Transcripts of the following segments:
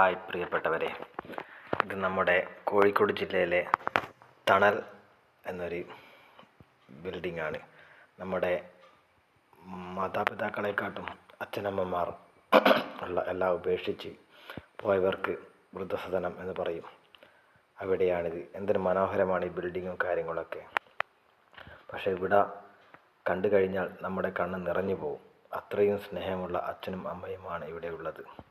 Hi പ്രിയപ്പെട്ടവരെ. ഇത് നമ്മുടെ കോഴിക്കോട് ജില്ലയിലെ തണൽ എന്നൊരു ബിൽഡിംഗ് ആണ് നമ്മുടെ മാതാപിതാക്കളെക്കാട്ടും അച്ഛനമ്മമാർ ഉള്ള എല്ലാം ഉപേക്ഷിച്ച് പോയവർക്ക് വൃദ്ധസദനം എന്ന് പറയും. അവിടെയാണിത്. എന്തൊരു മനോഹരമാണ് ഈ ബിൽഡിങ്ങും കാര്യങ്ങളൊക്കെ. പക്ഷേ ഇവിടെ കണ്ടു കഴിഞ്ഞാൽ നമ്മുടെ കണ്ണ് നിറഞ്ഞു പോകും. അത്രയും സ്നേഹമുള്ള അച്ഛനും അമ്മയുമാണ് ഇവിടെ ഉള്ളത്.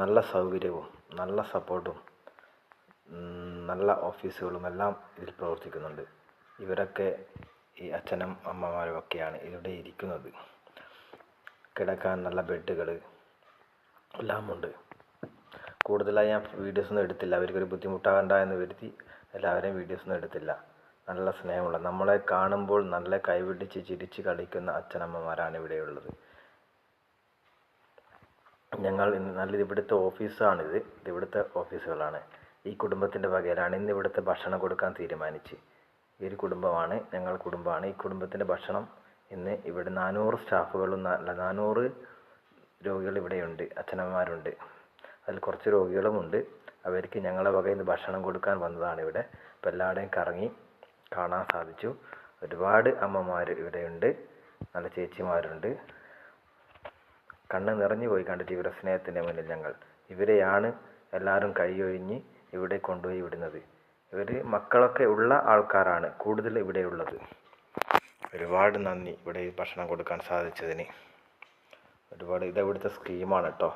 നല്ല സൗകര്യവും നല്ല സപ്പോർട്ടും നല്ല ഓഫീസുകളും എല്ലാം ഇതിൽ പ്രവർത്തിക്കുന്നുണ്ട്. ഇവരൊക്കെ ഈ അച്ഛനും അമ്മമാരും ഒക്കെയാണ് ഇവിടെ ഇരിക്കുന്നത്. കിടക്കാൻ നല്ല ബെഡുകൾ എല്ലാം ഉണ്ട്. കൂടുതലായി ഞാൻ വീഡിയോസ് ഒന്നും എടുത്തില്ല. അവർക്കൊരു ബുദ്ധിമുട്ടാകണ്ട എന്ന് വരുത്തി എല്ലാവരെയും വീഡിയോസ് ഒന്നും എടുത്തില്ല. നല്ല സ്നേഹമുള്ള നമ്മളെ കാണുമ്പോൾ നല്ല കൈപിടിച്ച് ചിരിച്ച് കളിക്കുന്ന അച്ഛനമ്മമാരാണ് ഇവിടെയുള്ളത് ഞങ്ങൾ നല്ല ഇവിടുത്തെ ഓഫീസാണിത്. ഇത് ഇവിടുത്തെ ഓഫീസുകളാണ്. ഈ കുടുംബത്തിന്റെ വകയിലാണ് ഇന്ന് ഇവിടുത്തെ ഭക്ഷണം കൊടുക്കാൻ തീരുമാനിച്ച്. ഈ ഒരു കുടുംബമാണ് ഞങ്ങൾ കുടുംബമാണ്. ഈ കുടുംബത്തിന്റെ ഭക്ഷണം ഇന്ന് ഇവിടെ നാനൂറ് സ്റ്റാഫുകളും അല്ല നാനൂറ് രോഗികൾ ഇവിടെയുണ്ട് അച്ഛനമ്മമാരുണ്ട്. അതിൽ കുറച്ച് രോഗികളുമുണ്ട് അവർക്ക് ഞങ്ങളെ വകയിൽ നിന്ന് ഭക്ഷണം കൊടുക്കാൻ വന്നതാണ് ഇവിടെ. അപ്പോൾ എല്ലാവരുടെയും കറങ്ങി കാണാൻ സാധിച്ചു. ഒരുപാട് അമ്മമാർ ഇവിടെയുണ്ട്. നല്ല ചേച്ചിമാരുണ്ട്. കണ്ണ് നിറഞ്ഞു പോയി കണ്ടിട്ട് ഇവരുടെ സ്നേഹത്തിന്റെ മുന്നിൽ ഞങ്ങൾ. ഇവരെയാണ് എല്ലാവരും കൈയൊഴിഞ്ഞ് ഇവിടെ കൊണ്ടുപോയി വിടുന്നത്. ഇവർ മക്കളൊക്കെ ഉള്ള ആൾക്കാരാണ് കൂടുതൽ ഇവിടെ ഉള്ളത്. ഒരുപാട് നന്ദി ഇവിടെ ഭക്ഷണം കൊടുക്കാൻ സാധിച്ചതിന്. ഒരുപാട് ഇത് ഇവിടുത്തെ സ്കീമാണ് കേട്ടോ